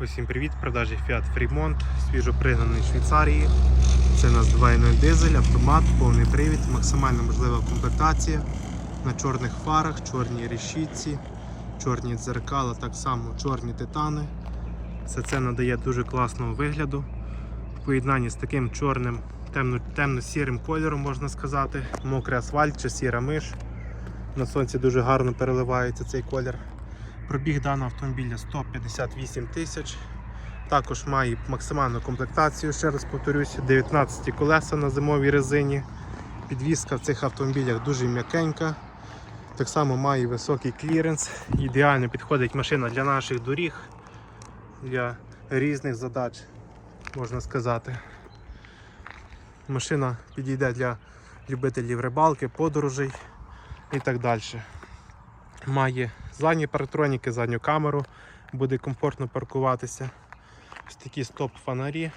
Усім привіт! Продажі Fiat Fremont, свіжо пригнаний з Швейцарії. Це у нас 2.0 дизель, автомат, повний привід, максимально можлива комплектація на чорних фарах, чорній решітці, чорні дзеркала, так само чорні титани. Все це надає дуже класного вигляду. В поєднанні з таким чорним, темно- темно-сірим кольором, можна сказати, мокрий асфальт чи сіра миш. На сонці дуже гарно переливається цей колір. Пробіг даного автомобіля 158 тисяч. Також має максимальну комплектацію, ще раз повторюсь, 19 колеса на зимовій резині. Підвізка в цих автомобілях дуже м'якенька. Так само має високий кліренс. Ідеально підходить машина для наших доріг, для різних задач, можна сказати. Машина підійде для любителів рибалки, подорожей і так далі. Має задні парктроніки, задню камеру, буде комфортно паркуватися. Ось такі стоп-фонарі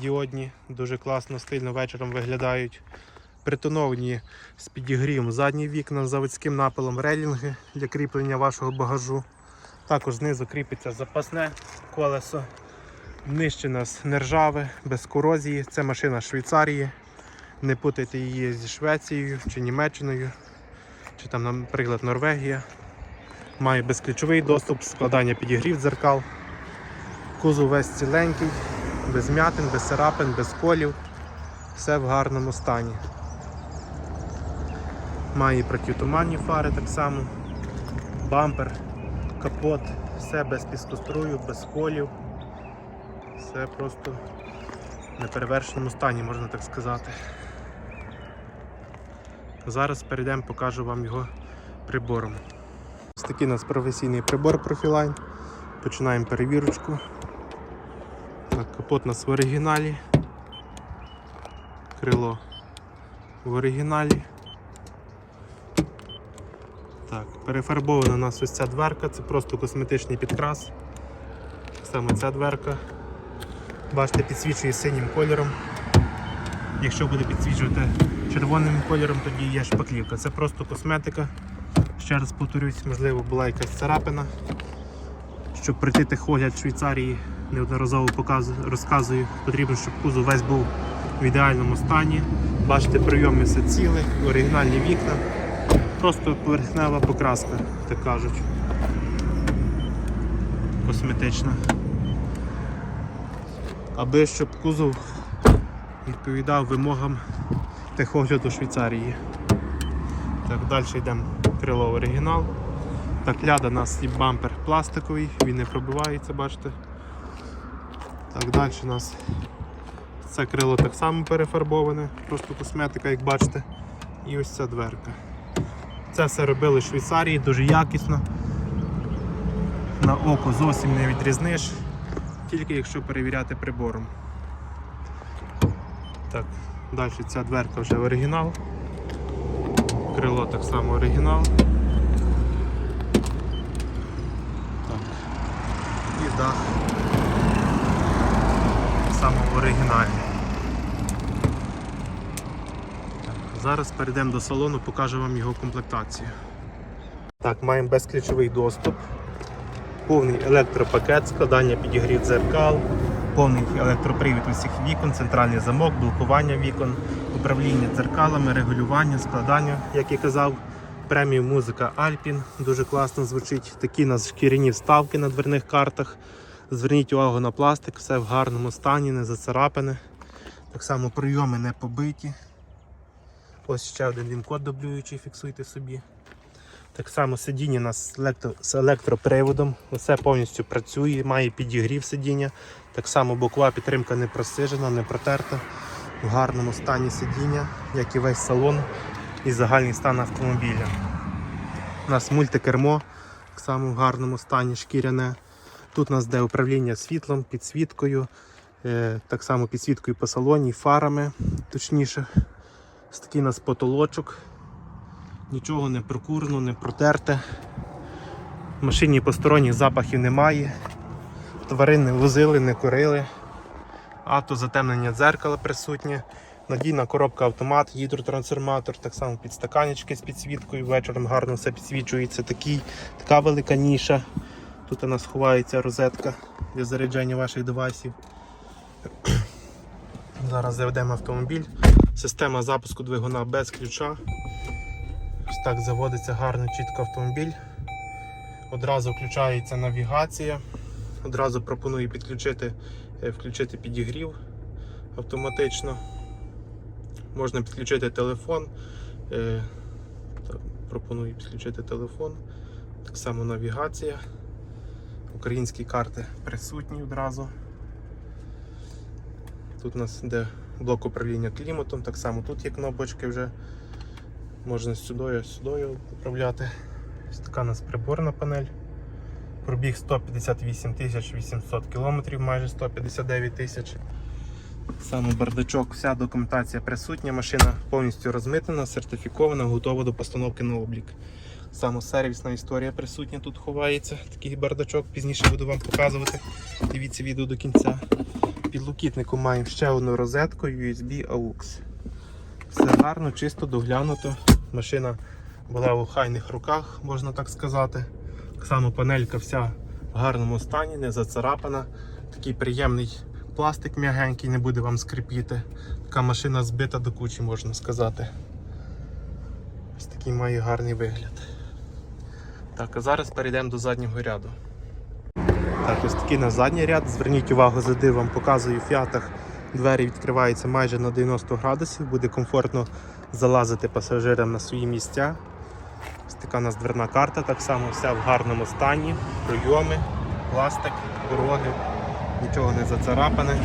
діодні, дуже класно, стильно вечором виглядають. Притоновані з підігрівом задні вікна з заводським напилом релінги для кріплення вашого багажу. Також знизу кріпиться запасне колесо. Нижче нас нержаве, без корозії. Це машина Швейцарії. Не путайте її зі Швецією чи Німеччиною чи там, наприклад, Норвегія. Має безключовий доступ, складання підігрів дзеркал. Кузов весь ціленький, без м'ятин, без царапин, без колів. Все в гарному стані. Має протитуманні фари так само, бампер, капот, все без піскострую, без колів. Все просто в неперевершеному стані, можна так сказати. Зараз перейдемо, покажу вам його прибором. Ось такий у нас професійний прибор Profiline. Починаємо перевірочку. Так, капот у нас в оригіналі. Крило в оригіналі. Так, перефарбована у нас ось ця дверка, це просто косметичний підкрас. Само ця дверка. Бачите, підсвічує синім кольором. Якщо буде підсвічувати червоним кольором, тоді є шпаклівка. Це просто косметика. Ще раз повторюсь, можливо, була якась царапина. Щоб пройти техогляд в Швейцарії, неодноразово показую, розказую, потрібно, щоб кузов весь був в ідеальному стані. Бачите, прийоми все ціле, оригінальні вікна. Просто поверхнева покраска, так кажуть. Косметична. Аби щоб кузов відповідав вимогам техогляду Швейцарії. Так, далі йдемо крило оригінал. Так, ляда у нас і бампер пластиковий, він не пробивається, бачите. Так, далі у нас це крило так само перефарбоване, просто косметика, як бачите. І ось ця дверка. Це все робили в Швейцарії, дуже якісно. На око зовсім не відрізниш, тільки якщо перевіряти прибором. Так, далі ця дверка вже оригінал. Крило так само оригінал. Так. І дах. Так само в оригіналі. Так, зараз перейдемо до салону, покажу вам його комплектацію. Так, маємо безключовий доступ, повний електропакет, складання підігрів дзеркал, повний електропривід усіх вікон, центральний замок, блокування вікон, управління дзеркалами, регулювання, складання, як я казав, преміум музика Alpin, дуже класно звучить. Такі у нас шкіряні вставки на дверних картах. Зверніть увагу на пластик, все в гарному стані, не зацарапане. Так само прийоми не побиті. Ось ще один він-код дублюючий, фіксуйте собі. Так само сидіння у нас з електроприводом. Усе повністю працює, має підігрів сидіння. Так само бокова підтримка не просижена, не протерта. В гарному стані сидіння, як і весь салон і загальний стан автомобіля. У нас мультикермо, так само в гарному стані шкіряне. Тут у нас де управління світлом, підсвіткою, е, так само підсвіткою по салоні, фарами, точніше. Ось такий у нас потолочок. Нічого не прокурено, не протерте. В машині посторонніх запахів немає. Тварин не возили, не курили. Автозатемнення дзеркала присутнє. Надійна коробка автомат, гідротрансформатор, так само підстаканечки з підсвіткою. Вечором гарно все підсвічується. Такий, така велика ніша. Тут у нас ховається розетка для заряджання ваших девайсів. Зараз заведемо автомобіль. Система запуску двигуна без ключа. Ось так заводиться гарно, чітко автомобіль. Одразу включається навігація. Одразу пропоную підключити, включити підігрів автоматично. Можна підключити телефон. Е, пропоную підключити телефон. Так само навігація. Українські карти присутні одразу. Тут у нас йде блок управління кліматом, так само тут є кнопочки вже. Можна сюди, сюди управляти. Ось така у нас приборна панель. Пробіг 158 800 км, майже 159 тисяч. Саме бардачок, вся документація присутня, машина повністю розмитнена, сертифікована, готова до постановки на облік. Саме сервісна історія присутня тут ховається. Такий бардачок, пізніше буду вам показувати. Дивіться відео до кінця. Під лукітником маємо ще одну розетку USB AUX. Все гарно, чисто, доглянуто. Машина була в охайних руках, можна так сказати. Так само панелька вся в гарному стані, не зацарапана. Такий приємний пластик м'ягенький, не буде вам скрипіти. Така машина збита до кучі, можна сказати. Ось такий має гарний вигляд. Так, а зараз перейдемо до заднього ряду. Так, ось такий на задній ряд. Зверніть увагу, зади вам показую в фіатах. Двері відкриваються майже на 90 градусів, буде комфортно залазити пасажирам на свої місця. Така у нас дверна карта, так само вся в гарному стані, пройоми, пластик, дороги, нічого не зацарапане.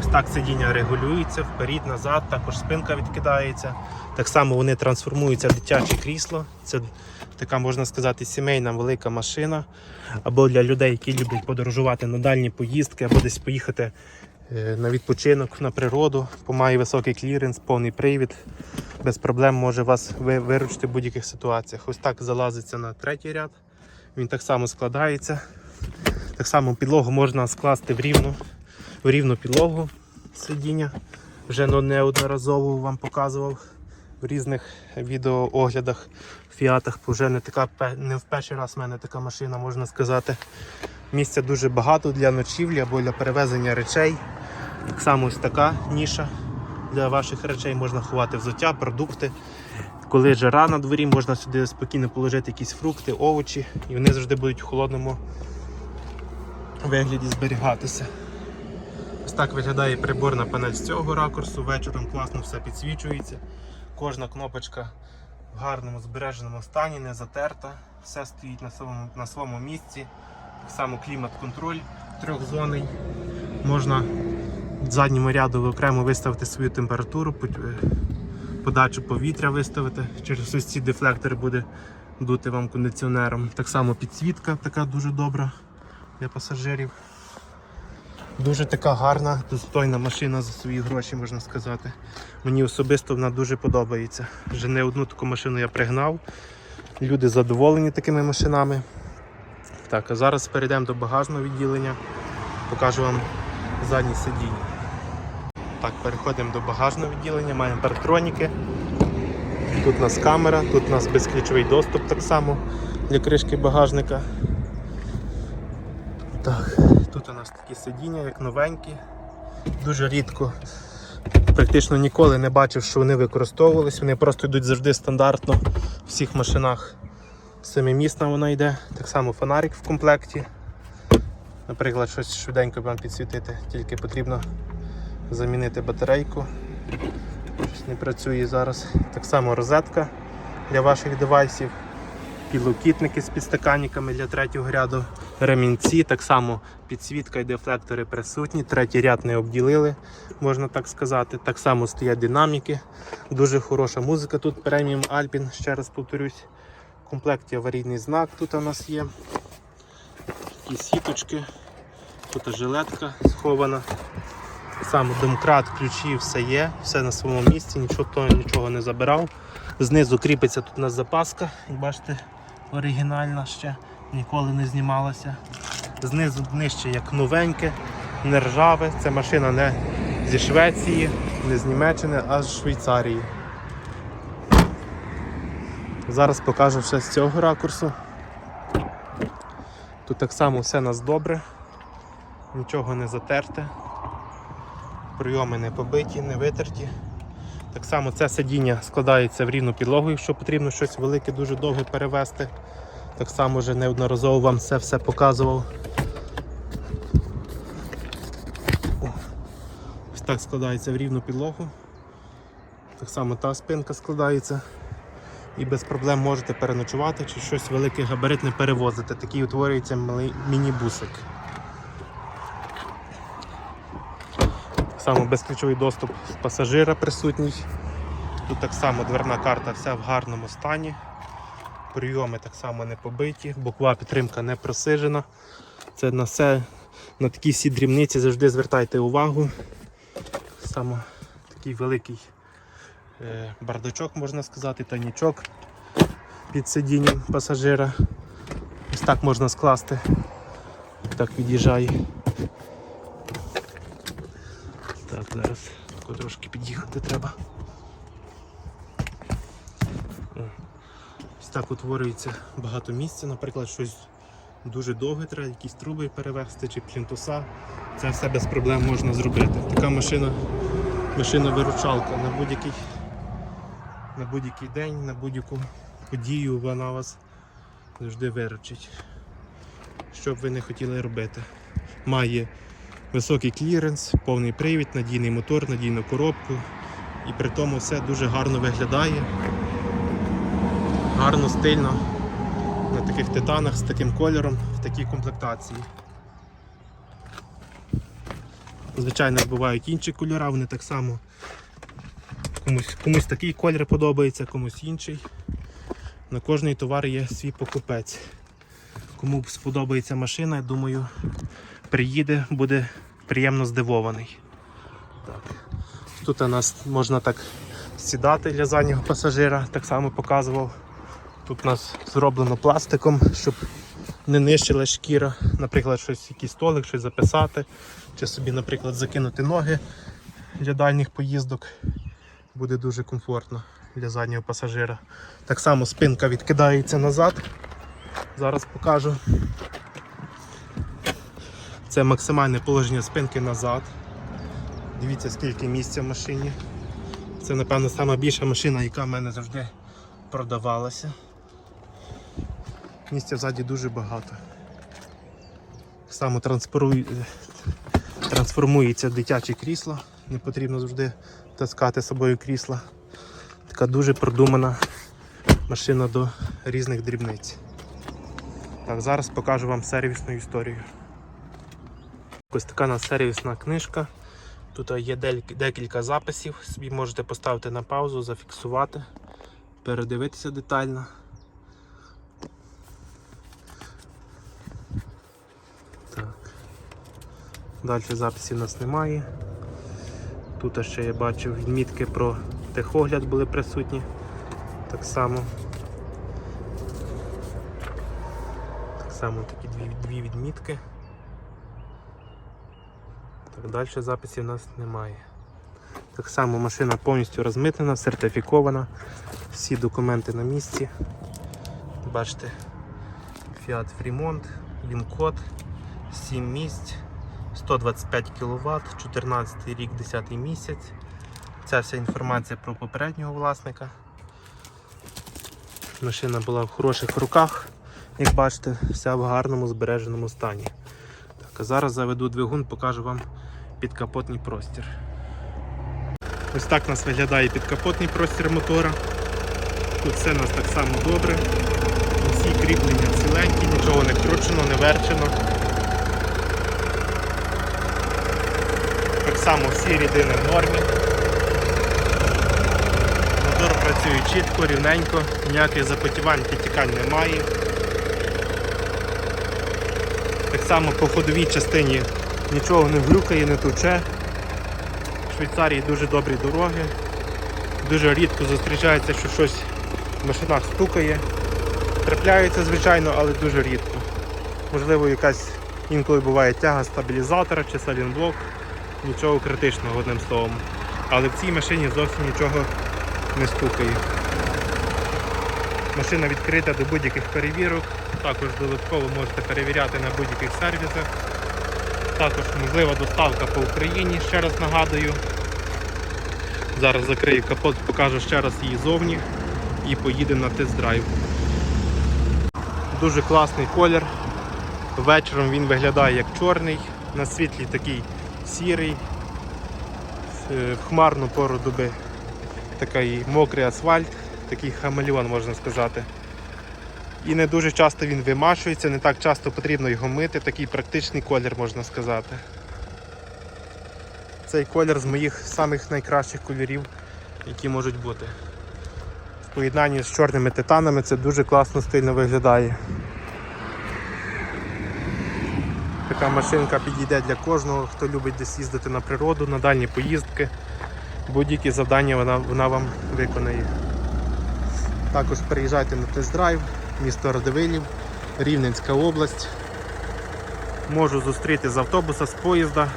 Ось так сидіння регулюється вперед, назад, також спинка відкидається. Так само вони трансформуються в дитяче крісло. Це така, можна сказати, сімейна велика машина. Або для людей, які люблять подорожувати на дальні поїздки, або десь поїхати на відпочинок на природу, бо має високий кліренс, повний привід. Без проблем може вас виручити в будь-яких ситуаціях. Ось так залазиться на третій ряд. Він так само складається. Так само підлогу можна скласти в рівну, в рівну підлогу сидіння. Вже неодноразово вам показував в різних відеооглядах фіатах. Вже не така не в перший раз в мене така машина, можна сказати. Місця дуже багато для ночівлі або для перевезення речей. Так само ось така ніша для ваших речей можна ховати взуття, продукти. Коли жара на дворі, можна сюди спокійно положити якісь фрукти, овочі, і вони завжди будуть в холодному вигляді зберігатися. Ось так виглядає приборна панель з цього ракурсу. Вечором класно все підсвічується. Кожна кнопочка в гарному збереженому стані, не затерта. Все стоїть на своєму, на своєму місці. Так само клімат-контроль трьохзонний. Можна в задньому ряду окремо виставити свою температуру, е, подачу повітря виставити. Через ось ці дефлектори буде дути вам кондиціонером. Так само підсвітка така дуже добра для пасажирів. Дуже така гарна, достойна машина за свої гроші, можна сказати. Мені особисто вона дуже подобається. Вже не одну таку машину я пригнав. Люди задоволені такими машинами. Так, а зараз перейдемо до багажного відділення. Покажу вам задні сидіння. Так, переходимо до багажного відділення, маємо парктроніки. Тут у нас камера, тут у нас безключовий доступ так само для кришки багажника. Так, тут у нас такі сидіння, як новенькі. Дуже рідко, практично ніколи не бачив, що вони використовувались. Вони просто йдуть завжди стандартно в всіх машинах. Семимісна вона йде. Так само фонарик в комплекті. Наприклад, щось швиденько вам підсвітити, тільки потрібно замінити батарейку. Щось не працює зараз. Так само розетка для ваших девайсів, підлокітники з підстаканниками для третього ряду, ремінці, так само підсвітка і дефлектори присутні, третій ряд не обділили, можна так сказати. Так само стоять динаміки, дуже хороша музика тут преміум Alpine, ще раз повторюсь. В комплекті аварійний знак тут у нас є. Такі сіточки, тут жилетка схована. Саме домкрат, ключі, все є, все на своєму місці, нічого, нічого не забирав. Знизу кріпиться тут у нас запаска, як бачите, оригінальна ще, ніколи не знімалася. Знизу нижче як новеньке, не ржаве. Це машина не зі Швеції, не з Німеччини, а з Швейцарії. Зараз покажу ще з цього ракурсу. Тут так само все нас добре, нічого не затерте, прийоми не побиті, не витерті. Так само це сидіння складається в рівну підлогу, якщо потрібно щось велике, дуже довге перевезти. Так само вже неодноразово вам це все показував. Ось так складається в рівну підлогу. Так само та спинка складається. І без проблем можете переночувати чи щось велике габаритне перевозити. Такий утворюється міні-бусик. Так безключовий доступ пасажира присутній. Тут так само дверна карта вся в гарному стані. Прийоми так само не побиті, бокова підтримка не просижена. Це на все, на такі всі дрібниці завжди звертайте увагу. Саме такий великий бардачок, можна сказати, тайнічок під сидінням пасажира. Ось так можна скласти. Так від'їжджає. Так, зараз трошки під'їхати треба. Ось так утворюється багато місця, наприклад, щось дуже довге треба, якісь труби перевезти чи плінтуса. Це все без проблем можна зробити. Така машина, машина-виручалка на будь-який на будь-який день, на будь-яку подію вона вас завжди виручить. Що б ви не хотіли робити. Має високий кліренс, повний привід, надійний мотор, надійну коробку. І при тому все дуже гарно виглядає. Гарно, стильно. На таких титанах з таким кольором, в такій комплектації. Звичайно, бувають інші кольори, вони так само. Комусь, комусь такий колір подобається, комусь інший. На кожний товар є свій покупець. Кому сподобається машина, я думаю, приїде, буде приємно здивований. Так. Тут у нас можна так сідати для заднього пасажира, так само показував. Тут у нас зроблено пластиком, щоб не нищила шкіра, наприклад, щось, якийсь столик, щось записати, чи собі, наприклад, закинути ноги для дальніх поїздок. Буде дуже комфортно для заднього пасажира. Так само спинка відкидається назад. Зараз покажу. Це максимальне положення спинки назад. Дивіться, скільки місця в машині. Це, напевно, сама більша машина, яка в мене завжди продавалася. Місця ззаді дуже багато. Так само трансформується дитяче крісло. Не потрібно завжди таскати з собою крісла. Така дуже продумана машина до різних дрібниць. Так, зараз покажу вам сервісну історію. Ось така у нас сервісна книжка. Тут є декілька записів, собі можете поставити на паузу, зафіксувати, передивитися детально. Так. Далі записів у нас немає. Тут ще я бачив відмітки про техогляд були присутні. Так само. Так само такі дві, дві відмітки. Так, далі записів у нас немає. Так само машина повністю розмитнена, сертифікована, всі документи на місці. Бачите, Fiat Fremont, він-код, 7 місць, 125 кВт, 14 рік, 10 місяць. Ця вся інформація про попереднього власника. Машина була в хороших руках, як бачите, вся в гарному збереженому стані. Так, а зараз заведу двигун, покажу вам підкапотний простір. Ось так у нас виглядає підкапотний простір мотора. Тут все у нас так само добре. Всі кріплення ціленькі, нічого не кручено, не верчено. Само всі рідини в нормі. Мотор працює чітко, рівненько, ніяких запотівань, підтікань немає. Так само по ходовій частині нічого не глюкає, не туче. В Швейцарії дуже добрі дороги. Дуже рідко зустрічається, що щось в машинах стукає. Трапляється, звичайно, але дуже рідко. Можливо, якась інколи буває тяга стабілізатора чи салінблок. Нічого критичного одним словом. Але в цій машині зовсім нічого не стукає. Машина відкрита до будь-яких перевірок. Також додатково можете перевіряти на будь-яких сервісах. Також можлива доставка по Україні, ще раз нагадую. Зараз закрию капот, покажу ще раз її зовні і поїдемо на тест-драйв. Дуже класний колір. Вечором він виглядає як чорний, на світлі такий сірий, Е, в хмарну пору доби такий мокрий асфальт, такий хамелеон можна сказати. І не дуже часто він вимашується, не так часто потрібно його мити, такий практичний колір можна сказати. Цей колір з моїх самих найкращих кольорів, які можуть бути. В поєднанні з чорними титанами це дуже класно стильно виглядає. Така машинка підійде для кожного, хто любить десь їздити на природу, на дальні поїздки. Будь-які завдання вона, вона вам виконає. Також приїжджайте на тест-драйв, місто Радивилів, Рівненська область. Можу зустріти з автобуса, з поїзда.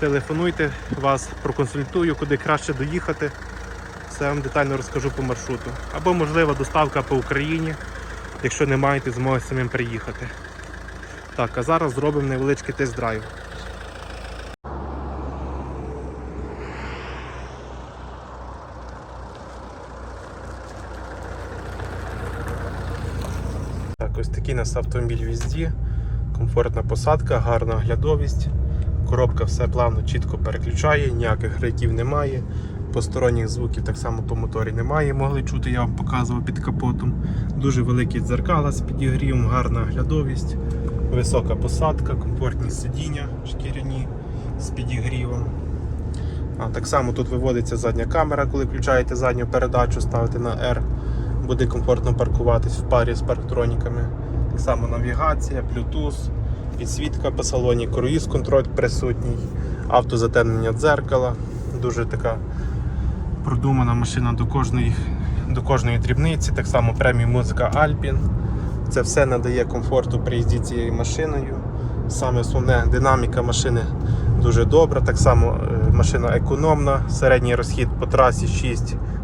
Телефонуйте, вас проконсультую, куди краще доїхати. Все вам детально розкажу по маршруту. Або можлива доставка по Україні, якщо не маєте змоги самим приїхати. Так, а зараз зробимо невеличкий тест-драйв. Так, ось такий у нас автомобіль візді. Комфортна посадка, гарна оглядовість. Коробка все плавно, чітко переключає, ніяких грайтів немає. Посторонніх звуків так само по моторі немає. Могли чути, я вам показував під капотом. Дуже великі дзеркала з підігрівом, гарна оглядовість, висока посадка, комфортні сидіння шкіряні з підігрівом. А, так само тут виводиться задня камера, коли включаєте задню передачу, ставите на R, буде комфортно паркуватись в парі з парктроніками. Так само навігація, Bluetooth, підсвітка по салоні, круїз контроль присутній, автозатемнення дзеркала. Дуже така продумана машина до кожної, до кожної дрібниці. Так само преміум музика Alpine. Це все надає комфорту при їзді цією машиною. Саме основне динаміка машини дуже добра. Так само е, машина економна, середній розхід по трасі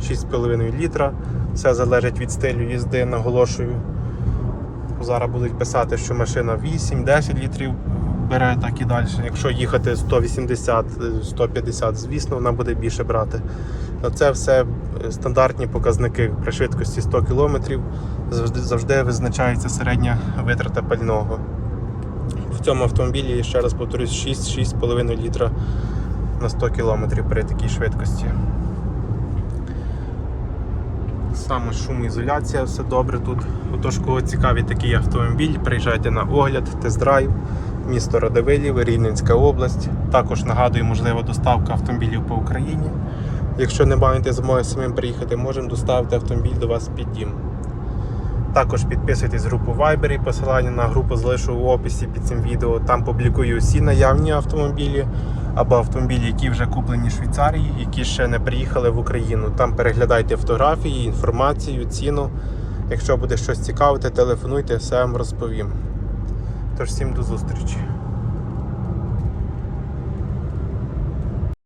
6-6,5 літра. Все залежить від стилю їзди, наголошую. Зараз будуть писати, що машина 8-10 літрів бере, так і далі. Якщо їхати 180-150, звісно, вона буде більше брати. Но це все стандартні показники при швидкості 100 км. Завжди, завжди визначається середня витрата пального. В цьому автомобілі, ще раз повторюсь, 6-6,5 літра на 100 км при такій швидкості. Саме шумоізоляція, все добре тут. Отож, кого цікавий такий автомобіль, приїжджайте на огляд, тест-драйв, місто Радивилів, Рівненська область. Також нагадую, можлива доставка автомобілів по Україні. Якщо не маєте змоги самим приїхати, можемо доставити автомобіль до вас під дім. Також підписуйтесь групу Viber, посилання на групу залишу в описі під цим відео. Там публікую всі наявні автомобілі або автомобілі, які вже куплені в Швейцарії, які ще не приїхали в Україну. Там переглядайте фотографії, інформацію, ціну. Якщо буде щось цікавити, телефонуйте, все вам розповім. Тож всім до зустрічі.